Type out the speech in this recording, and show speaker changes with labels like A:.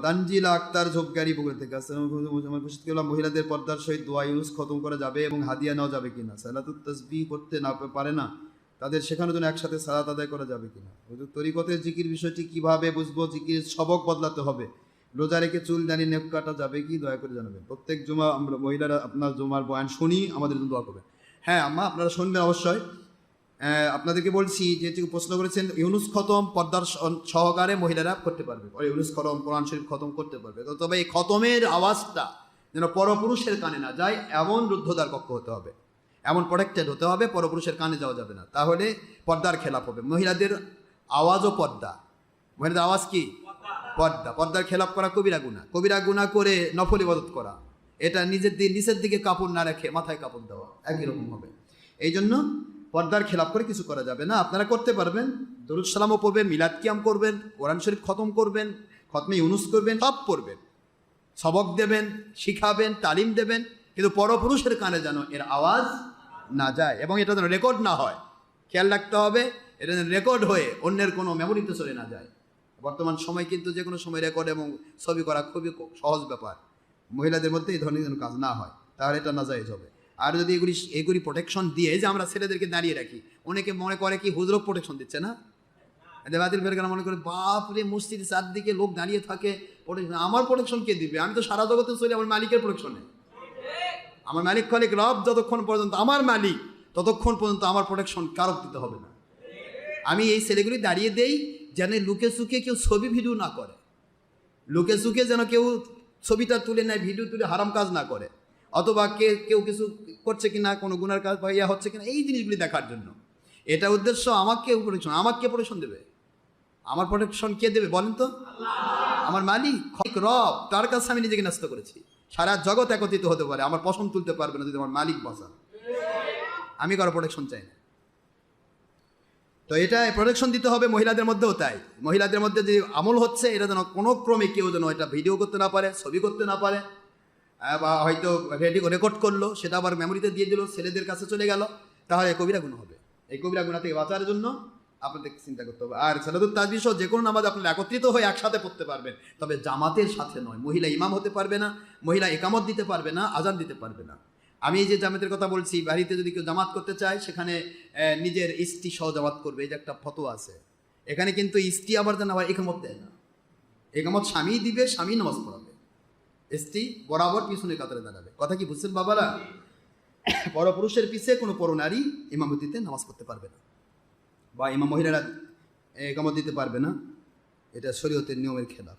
A: তানজিলা আক্তার ঝোপগাড়ি পুকুর থেকে আসসালামু মহিলাদের পর্দার সহিত দোয়া ইউনুস খতম করা যাবে এবং হাদিয়া নেওয়া যাবে কিনা। সালাতুত তসবিহ করতে না পারে না, তাদের শেখানোর জন্য একসাথে সালাত আদায় করা যাবে কিনা। হুজুর, তরিকতের জিকির বিষয়টি কীভাবে বুঝব? জিকির সবক বদলাতে হবে। রোজা রেখে চুল দানি নেক কাটা যাবে কি? দয়া করে জানাবেন। প্রত্যেক জমা আমরা মহিলারা আপনার জমার বয়ান শুনি, আমাদের জন্য দোয়া করবেন। হ্যাঁ আম্মা, আপনারা শুনবেন অবশ্যই। আপনাদেরকে বলছি যেহেতু প্রশ্ন করেছেন, ইউনুস খতম পর্দার সহকারে মহিলারা করতে পারবে। ইউনুস খতম, কোরআন শরীফ খতম করতে পারবে। তবে এই খতমের আওয়াজটা যেন পরপুরুষের কানে না যায়, এমন রুদ্ধদ্বার কক্ষ হতে হবে। এমন প্রোটেক্টেড হতে হবে, পরপুরুষের কানে যাওয়া যাবে না। তাহলে পর্দার খেলাপ হবে। মহিলাদের আওয়াজও পর্দা। মহিলাদের আওয়াজ কি? পর্দা। পর্দার খেলাপ করা কবিরা গুণা কবিরা গুণা করে নফল ইবাদত করা। এটা নিজের দিকে, নিচের দিকে কাপড় না রেখে মাথায় কাপড় দেওয়া। একই রকম হবে। এই জন্য পর্দার খেলাপ করে কিছু করা যাবে না। আপনারা করতে পারবেন। দরুদ সালামও পড়বেন, মিলাদ কিয়াম করবেন, কোরআন শরীফ খতম করবেন, খতমে ইউনুস করবেন, সব করবেন সবক দেবেন, শিখাবেন, তালিম দেবেন, কিন্তু পরপুরুষের কানে যেন এর আওয়াজ না যায় এবং এটা যেন রেকর্ড না হয়। খেয়াল রাখতে হবে, এটা যেন রেকর্ড হয়ে অন্যের কোনো মেমোরিতে চলে না যায়। বর্তমান সময় কিন্তু যে কোনো সময় রেকর্ড এবং ছবি করা খুবই সহজ ব্যাপার। মহিলাদের মধ্যে এই ধরনের কাজ না হয়, তাহলে এটা নাজাইজ হবে। আর যদি এগুলি এগুলি প্রোটেকশন দিয়ে যে আমরা ছেলেদেরকে দাঁড়িয়ে রাখি, অনেকে মনে করে কি হুজরক প্রোটেকশন দিচ্ছে না? দেবাদিল ফেরকানা মনে করে বাপ রে মসজিদ চারদিকে লোক দাঁড়িয়ে থাকে। আমার প্রোটেকশন কে দিবে? আমি তো সারা জগতে চলি, আমার মালিকের প্রোটেকশনে আমার মালিক খালিক রব যতক্ষণ পর্যন্ত, আমার মালিক ততক্ষণ পর্যন্ত আমার প্রোটেকশন কারক দিতে হবে না। আমি এই ছেলেগুলি দাঁড়িয়ে দেই, যেন লুকে সুকে কেউ ছবি ভিডিও না করে। লুকে সুকে যেন কেউ ছবিটা তুলে নেয় ভিডিও তুলে হারাম কাজ না করে। অথবা কে, কেউ কিছু করছে কি না কোনো গুণার কাজ বা ইয়া হচ্ছে কিনা, এই জিনিসগুলি দেখার জন্য। এটা উদ্দেশ্য আমাকে প্রোটেকশন আমাকে প্রোটেকশন দেবে? আমার প্রোটেকশন কে দেবে বলেন তো? আমার মালিক রব, তার কাছে আমি নিজেকে ন্যস্ত করেছি। সারা জগৎ একত্রিত হতে পারে, আমার পছন্দ তুলতে পারবে না যদি আমার মালিক বসা আমি কারও প্রোটেকশন চাই না। তো এটা প্রোটেকশন দিতে হবে মহিলাদের মধ্যেও তাই। মহিলাদের মধ্যে যে আমল হচ্ছে, এটা যেন কোনো ক্রমে কেউ যেন এটা ভিডিও করতে না পারে, ছবি করতে না পারে। বা হয়তো রেডি রেকর্ড করল, সেটা আবার মেমোরিতে দিয়ে দিল, ছেলেদের কাছে চলে গেল, তাহলে কবিরা গুণ হবে। এই কবিরা গুণা থেকে বাঁচার জন্য আপনাদের চিন্তা করতে হবে। আর সালাদুল তাজবি সহ যে কোনো নামাজ আপনারা একত্রিত হয়ে একসাথে পড়তে পারবেন, তবে জামাতের সাথে নয়, মহিলা ইমাম হতে পারবে না, মহিলা একামত দিতে পারবে না, আজান দিতে পারবে না। আমি এই যে জামাতের কথা বলছি, বাড়িতে যদি কেউ জামাত করতে চায়, সেখানে নিজের স্ত্রী সহ জামাত করবে, এই যে একটা ফটো আছে। এখানে কিন্তু স্ত্রী আবার যেন আবার একামত দেয় না। একামত স্বামী দিবে, স্বামী নামাজ পড়াবে। স্ত্রী বরাবর পিছনে কাতারে দাঁড়াবে। কথা কি বুঝছেন বাবারা? বড় পুরুষের পিছে কোনো পরনারী ইমামতিতে নামাজ পড়তে পারবে না। বা ইমাম মহিলারা একামত দিতে পারবে না। এটা শরীয়তের নিয়মের খেলাফ।